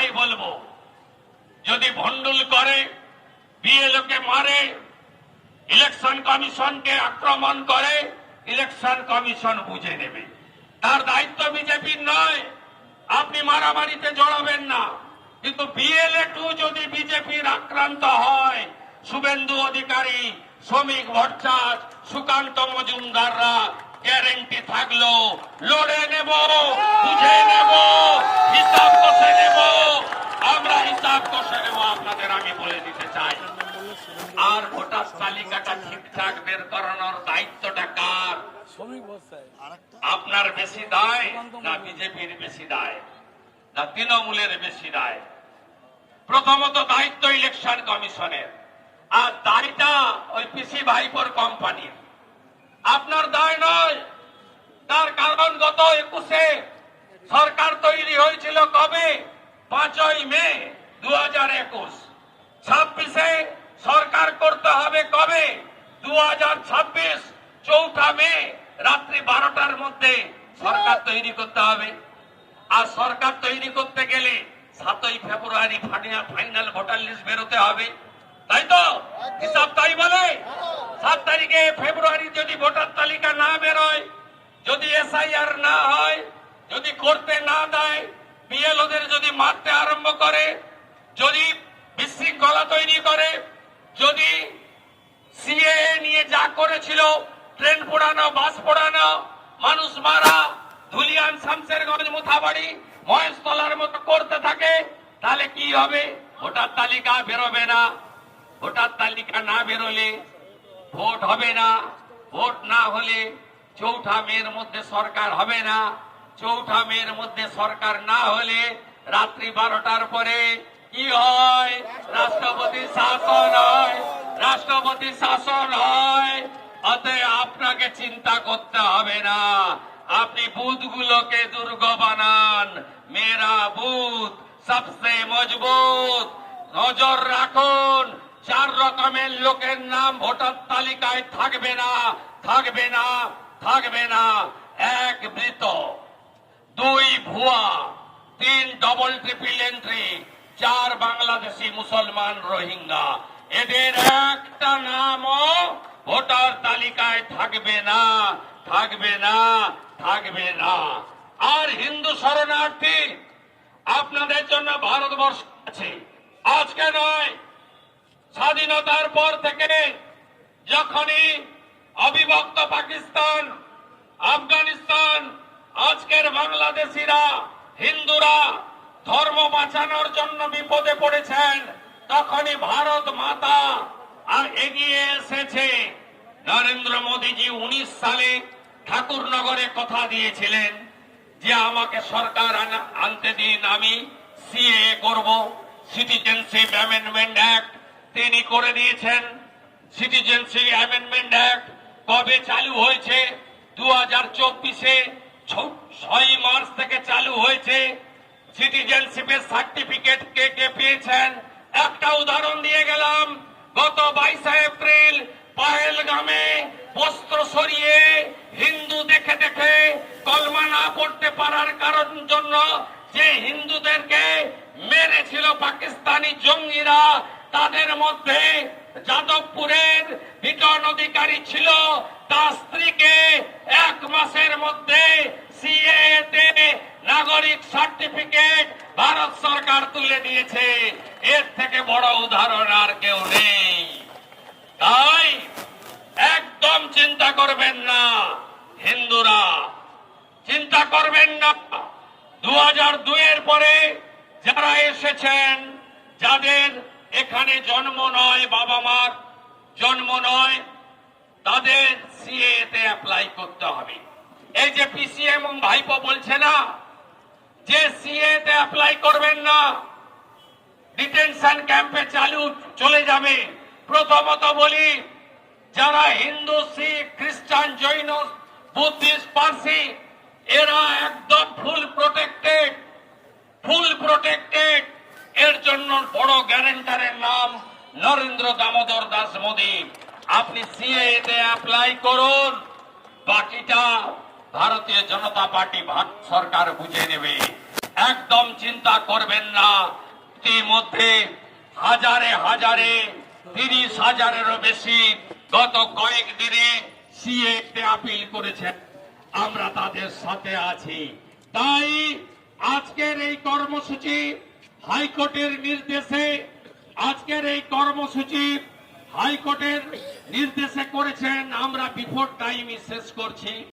একটাই বলব, যদি ভণ্ডুল করে বিএলওকে মারে, ইলেকশন কমিশনকে আক্রমণ করে, ইলেকশন কমিশন বুঝে নেবে। তার দায়িত্ব বিজেপির নয়, আপনি মারামারিতে জড়াবেন না। কিন্তু বিএলএ টু যদি বিজেপির আক্রান্ত হয়, শুভেন্দু অধিকারী, শ্রমিক ভট্টাচ, সুকান্ত মজুমদাররা গ্যারেন্টি থাকল, লড়ে নেব, বুঝে নেব, হিসাব কষে নেব আমরা হিসাব কষে নেব আপনাদের আমি বলে দিতে চাই আর ভোটার তালিকাটা ঠিকঠাক বের করানোর দায়িত্বটা কার শ্রমিক বস্তায় আপনার বেশি দায় না বিজেপির বেশি দায়, না তৃণমূলের বেশি দায়? প্রথমত দায়িত্ব ইলেকশন কমিশনের, আর দায়টা ওই পিসি ভাইপোর কোম্পানির। আপনার দায় নয়, তার কারণ গত একুশে সরকার তৈরি হয়েছিল কবে? পাঁচই মে দু হাজার একুশ। ছাব্বিশে সরকার করতে হবে কবে? দু হাজার ছাব্বিশ চৌঠা মে রাত্রি বারোটার মধ্যে সরকার তৈরি করতে হবে। আর সরকার তৈরি করতে গেলে সাতই ফেব্রুয়ারি ফাইনাল ভোটার লিস্ট বেরোতে হবে। তাই তো? হিসাব তাই বলে? সাত তারিখে ফেব্রুয়ারি যদি ভোটার তালিকা না বেরোয়, যদি এসআইআর না হয়, যদি করতে না দেয় বিএলওদের যদি মারতে আরম্ভ করে, যদি বিশৃঙ্খলা তৈরি করে, যদি সিএ নিয়ে যা করেছিল ট্রেন পোড়ানো, বাস পোড়ানো, মানুষ মারা, ধুলিয়ান শামসেরগঞ্জ মুথাবাড়ি, মহেশতলার মতো করতে থাকে, তাহলে কি হবে? ভোটার তালিকা বেরোবে না। ভোটার তালিকা না বেরোলে ভোট হবে না। ভোট না হলে চৌঠা মেয়ের মধ্যে সরকার হবে না। চৌঠা মেয়ের মধ্যে সরকার না হলে রাত্রি বারোটার পরে কি হয়? রাষ্ট্রপতি শাসন হয়। রাষ্ট্রপতি শাসন হয়। অতএব আপনাকে চিন্তা করতে হবে না। আপনি বুথগুলোকে দুর্গ বানান। মেরা বুথ সবসে মজবুত। নজর রাখুন, চার রকমের লোকের নাম ভোটার তালিকায় থাকবে না থাকবে না থাকবে না। এক মৃত, দুই ভুয়া, তিন ডবল ট্রিপল এন্ট্রি চার বাংলাদেশি মুসলমান রোহিঙ্গা। এদের একটা নামও ভোটার তালিকায় থাকবে না থাকবে না থাকবে না। আর হিন্দু শরণার্থী আপনাদের জন্য ভারতবর্ষ আছে। আজকে নয়, স্বাধীনতার পর থেকে যখনই অবিভক্ত পাকিস্তান, আফগানিস্তান, আজকের বাংলাদেশিরা, হিন্দুরা ধর্ম বাঁচানোর জন্য বিপদে পড়েছেন, তখনই ভারত মাতা আর এগিয়ে এসেছে নরেন্দ্র মোদীজি উনিশ সালে ঠাকুরনগরে কথা দিয়েছিলেন যে আমাকে সরকার আনা- আনতে দিন, আমি সিএ করব। সিটিজেনশিপ অ্যামেন্ডমেন্ট অ্যাক্ট তিনি করে দিয়েছেন। সিটিজেনশিপ অ্যামেন্ডমেন্ট অ্যাক্ট কবে চালু হয়েছে? দু হাজার চব্বিশে ছয় মার্চ থেকে চালু হয়েছে। সিটিজেনশিপের সার্টিফিকেট কে কে পেয়েছেন? একটা উদাহরণ দিয়ে গেলাম। গত বাইশে এপ্রিল পাহেলগামে বস্ত্র সরিয়ে হিন্দু দেখে দেখে কলমা না পড়তে পারার কারণ জন্য যে হিন্দুদেরকে মেরেছিল পাকিস্তানি জঙ্গিরা, তাদের মধ্যে যাদবপুরের বিটন অধিকারী ছিল, তার স্ত্রীকে এক মাসের মধ্যে সিএতে নাগরিক সার্টিফিকেট ভারত সরকার তুলে দিয়েছে। এর থেকে বড় উদাহরণ আর কেউ নেই তাই একদম চিন্তা করবেন না। হিন্দুরা, চিন্তা করবেন না। দু হাজার দুইয়ের পরে যারা এসেছেন, যাদের এখানে জন্ম নয় বাবা মার জন্ম নয়, তাদের সিএ তে অ্যাপ্লাই করতে হবে। এই যে পিসি এবং ভাইপো বলছে না, যে সিএ তে অ্যাপ্লাই করবেন না ডিটেনশন ক্যাম্পে চালু চলে যাবে। প্রথমত বলি যারা হিন্দু, শিখ, খ্রিস্টান, জৈন, বুদ্ধিস্ট, পার্সি, এরা একদম ফুল প্রোটেক্টেড ফুল প্রোটেক্টেড। এর জন্য বড় গ্যারেন্টারের নাম নরেন্দ্র দামোদর দাস মোদী। আপনি সিএ অ্যাপ্লাই করুন, বাকিটা ভারতীয় জনতা পার্টি ভারত সরকার বুঝে নেবে। একদম চিন্তা করবেন না, ইতিমধ্যে হাজারে হাজারে, তিরিশ হাজারেরও বেশি গত কয়েকদিনে সিএতে আপিল করেছেন। আমরা তাদের সাথে আছি। তাই আজকের এই কর্মসূচি হাইকোর্টের নির্দেশে, আজকের এই কর্মসূচি হাইকোর্টের নির্দেশে করেছেন। আমরা বিফোর টাইমই শেষ করছি।